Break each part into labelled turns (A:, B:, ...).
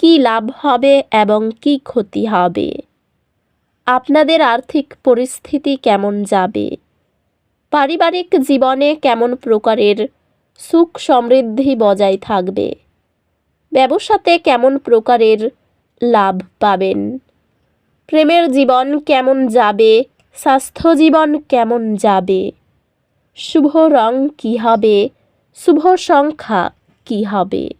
A: কী লাভ হবে এবং কী ক্ষতি হবে? আপনাদের আর্থিক পরিস্থিতি কেমন যাবে? পারিবারিক জীবনে কেমন প্রকারের সুখ সমৃদ্ধি বজায় থাকবে? ব্যবসাতে কেমন প্রকারের লাভ পাবেন? প্রেমের জীবন কেমন যাবে? স্বাস্থ্য জীবন কেমন যাবে? শুভ রং কী হবে? শুভ সংখ্যা কী হবে?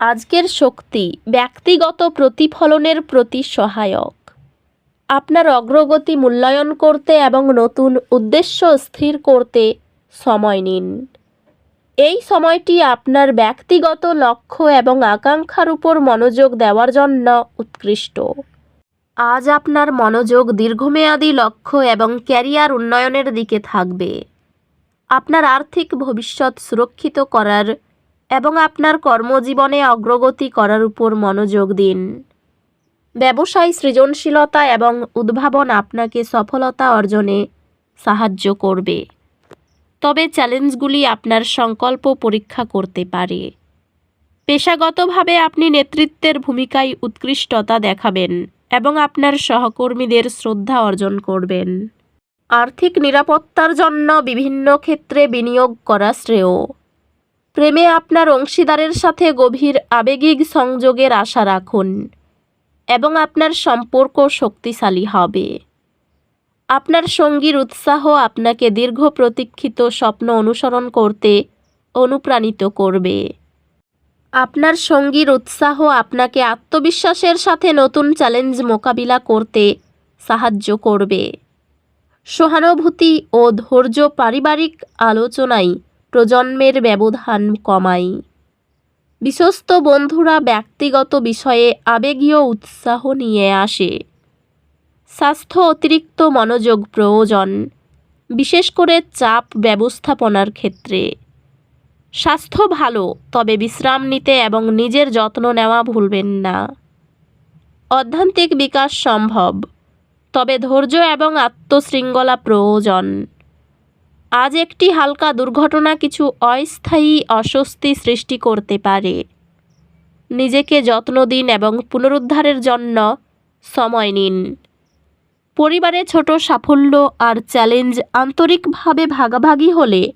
A: আজকের শক্তি ব্যক্তিগত প্রতিফলনের প্রতি সহায়ক। আপনার অগ্রগতি মূল্যায়ন করতে এবং নতুন উদ্দেশ্য স্থির করতে সময় নিন। এই সময়টি আপনার ব্যক্তিগত লক্ষ্য এবং আকাঙ্ক্ষার উপর মনোযোগ দেওয়ার জন্য উৎকৃষ্ট। আজ আপনার মনোযোগ দীর্ঘমেয়াদী লক্ষ্য এবং ক্যারিয়ার উন্নয়নের দিকে থাকবে। আপনার আর্থিক ভবিষ্যৎ সুরক্ষিত করার এবং আপনার কর্মজীবনে অগ্রগতি করার উপর মনোযোগ দিন। ব্যবসায় সৃজনশীলতা এবং উদ্ভাবন আপনাকে সফলতা অর্জনে সাহায্য করবে। তবে চ্যালেঞ্জগুলি আপনার সংকল্প পরীক্ষা করতে পারে। পেশাগতভাবে আপনি নেতৃত্বের ভূমিকায় উৎকৃষ্টতা দেখাবেন এবং আপনার সহকর্মীদের শ্রদ্ধা অর্জন করবেন। আর্থিক নিরাপত্তার জন্য বিভিন্ন ক্ষেত্রে বিনিয়োগ করা শ্রেয়। প্রেমে আপনার অংশীদারের সাথে গভীর আবেগিক সংযোগের আশা রাখুন এবং আপনার সম্পর্ক শক্তিশালী হবে। আপনার সঙ্গীর উৎসাহ আপনাকে দীর্ঘ প্রতীক্ষিত স্বপ্ন অনুসরণ করতে অনুপ্রাণিত করবে। আপনার সঙ্গীর উৎসাহ আপনাকে আত্মবিশ্বাসের সাথে নতুন চ্যালেঞ্জ মোকাবিলা করতে সাহায্য করবে। সহানুভূতি ও ধৈর্য পারিবারিক আলোচনায় প্রজন্মের ব্যবধান কমাই। বিশ্বস্ত বন্ধুরা ব্যক্তিগত বিষয়ে আবেগীয় উৎসাহ নিয়ে আসে। স্বাস্থ্য অতিরিক্ত মনোযোগ প্রয়োজন, বিশেষ করে চাপ ব্যবস্থাপনার ক্ষেত্রে। স্বাস্থ্য ভালো, তবে বিশ্রাম নিতে এবং নিজের যত্ন নেওয়া ভুলবেন না। অধ্যান্তিক বিকাশ সম্ভব, তবে ধৈর্য এবং আত্মশৃঙ্খলা প্রয়োজন। আজ একটি হালকা দুর্ঘটনা কিছু অস্থায়ী অস্বস্তি সৃষ্টি করতে পারে। নিজেকে যত্ন দিন এবং পুনরুদ্ধারের জন্য সময় নিন। পরিবারে ছোট সাফল্য আর চ্যালেঞ্জ আন্তরিকভাবে ভাগাভাগি হলে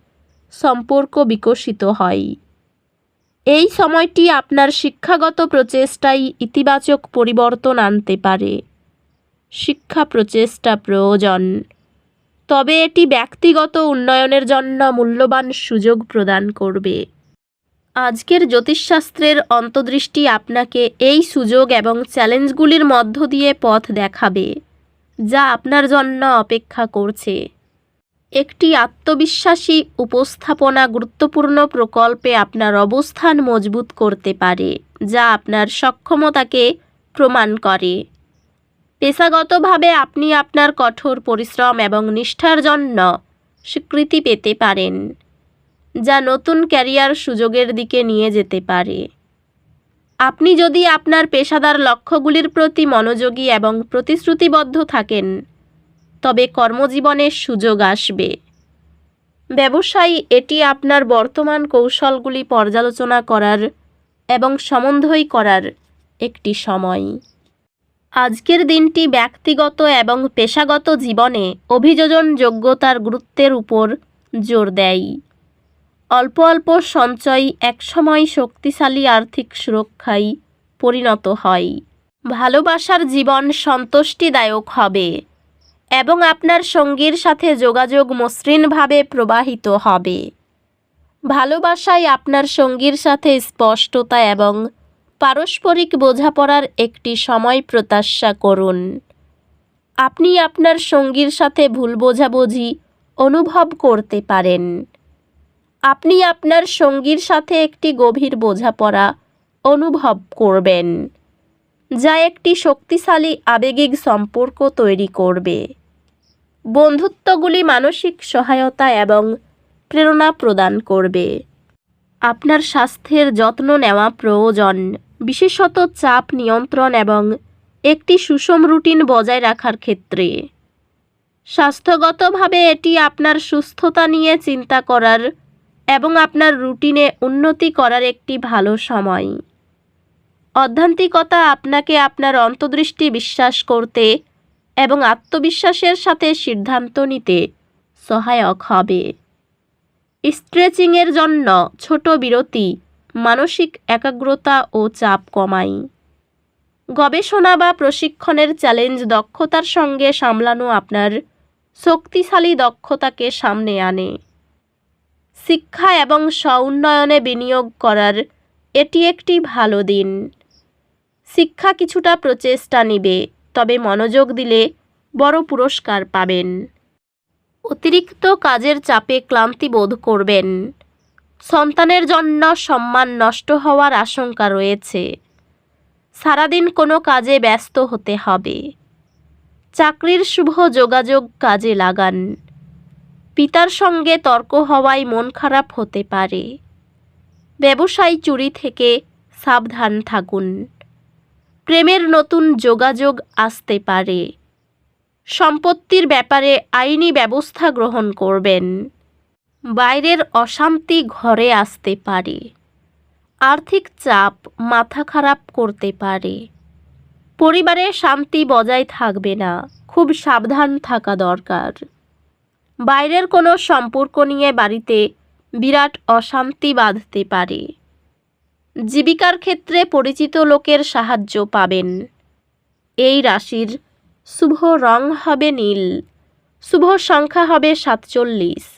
A: সম্পর্ক বিকশিত হয়। এই সময়টি আপনার শিক্ষাগত প্রচেষ্টাই ইতিবাচক পরিবর্তন আনতে পারে। শিক্ষা প্রচেষ্টা প্রয়োজন। তবে এটি ব্যক্তিগত উন্নয়নের জন্য মূল্যবান সুযোগ প্রদান করবে। আজকের জ্যোতিষশাস্ত্রের অন্তর্দৃষ্টি আপনাকে এই সুযোগ এবং চ্যালেঞ্জগুলির মধ্য দিয়ে পথ দেখাবে, যা আপনার জন্য অপেক্ষা করছে। একটি আত্মবিশ্বাসী উপস্থাপনা গুরুত্বপূর্ণ প্রকল্পে আপনার অবস্থান মজবুত করতে পারে, যা আপনার সক্ষমতাকে প্রমাণ করে। পেশাগতভাবে আপনি আপনার কঠোর পরিশ্রম এবং নিষ্ঠার জন্য স্বীকৃতি পেতে পারেন, যা নতুন ক্যারিয়ার সুযোগের দিকে নিয়ে যেতে পারে। আপনি যদি আপনার পেশাদার লক্ষ্যগুলির প্রতি মনোযোগী এবং প্রতিশ্রুতিবদ্ধ থাকেন, তবে কর্মজীবনে সুযোগ আসবে। ব্যবসায়ী, এটি আপনার বর্তমান কৌশলগুলি পর্যালোচনা করার এবং সমন্বয় করার একটি সময়। আজকের দিনটি ব্যক্তিগত এবং পেশাগত জীবনে অভিযোজন যোগ্যতার গুরুত্বের উপর জোর দেয়। অল্প অল্প সঞ্চয় একসময় শক্তিশালী আর্থিক সুরক্ষায় পরিণত হয়। ভালোবাসার জীবন সন্তুষ্টিদায়ক হবে এবং আপনার সঙ্গীর সাথে যোগাযোগ মসৃণভাবে প্রবাহিত হবে। ভালোবাসায় আপনার সঙ্গীর সাথে স্পষ্টতা এবং পারস্পরিক বোঝাপড়ার একটি সময় প্রত্যাশা করুন। আপনি আপনার সঙ্গীর সাথে ভুল বোঝাবুঝি অনুভব করতে পারেন। আপনি আপনার সঙ্গীর সাথে একটি গভীর বোঝাপড়া অনুভব করবেন, যা একটি শক্তিশালী আবেগিক সম্পর্ক তৈরি করবে। বন্ধুত্বগুলি মানসিক সহায়তা এবং প্রেরণা প্রদান করবে। আপনার স্বাস্থ্যের যত্ন নেওয়া প্রয়োজন। বিশেষত চাপ নিয়ন্ত্রণ এবং একটি সুষম রুটিন বজায় রাখার ক্ষেত্রে। স্বাস্থ্যগতভাবে এটি আপনার সুস্থতা নিয়ে চিন্তা করার এবং আপনার রুটিনে উন্নতি করার একটি ভালো সময়। অধ্যান্তিকতা আপনাকে আপনার অন্তর্দৃষ্টি বিশ্বাস করতে এবং আত্মবিশ্বাসের সাথে সিদ্ধান্ত নিতে সহায়ক হবে। স্ট্রেচিংয়ের জন্য ছোট বিরতি মানসিক একাগ্রতা ও চাপ কমায় গবেষণা বা প্রশিক্ষণের চ্যালেঞ্জ দক্ষতার সঙ্গে সামলানো আপনার শক্তিশালী দক্ষতাকে সামনে আনে। শিক্ষা এবং স্ব-উন্নয়নে বিনিয়োগ করার এটি একটি ভালো দিন। শিক্ষা কিছুটা প্রচেষ্টা নিবে, তবে মনোযোগ দিলে বড় পুরস্কার পাবেন। অতিরিক্ত কাজের চাপে ক্লান্তি বোধ করবেন। সন্তানের জন্য সম্মান নষ্ট হওয়ার আশঙ্কা রয়েছে। সারাদিন কোনো কাজে ব্যস্ত হতে হবে। চাকরির শুভ যোগাযোগ কাজে লাগান। পিতার সঙ্গে তর্ক হওয়ায় মন খারাপ হতে পারে। ব্যবসায় চুরি থেকে সাবধান থাকুন। প্রেমের নতুন যোগাযোগ আসতে পারে। সম্পত্তির ব্যাপারে আইনি ব্যবস্থা গ্রহণ করবেন। বাইরের অশান্তি ঘরে আসতে পারে। আর্থিক চাপ মাথা খারাপ করতে পারে। পরিবারে শান্তি বজায় থাকবে না, খুব সাবধান থাকা দরকার। বাইরের কোনো সম্পর্ক নিয়ে বাড়িতে বিরাট অশান্তি বাঁধতে পারে। জীবিকার ক্ষেত্রে পরিচিত লোকের সাহায্য পাবেন। এই রাশির শুভ রং হবে নীল, শুভ সংখ্যা হবে সাতচল্লিশ।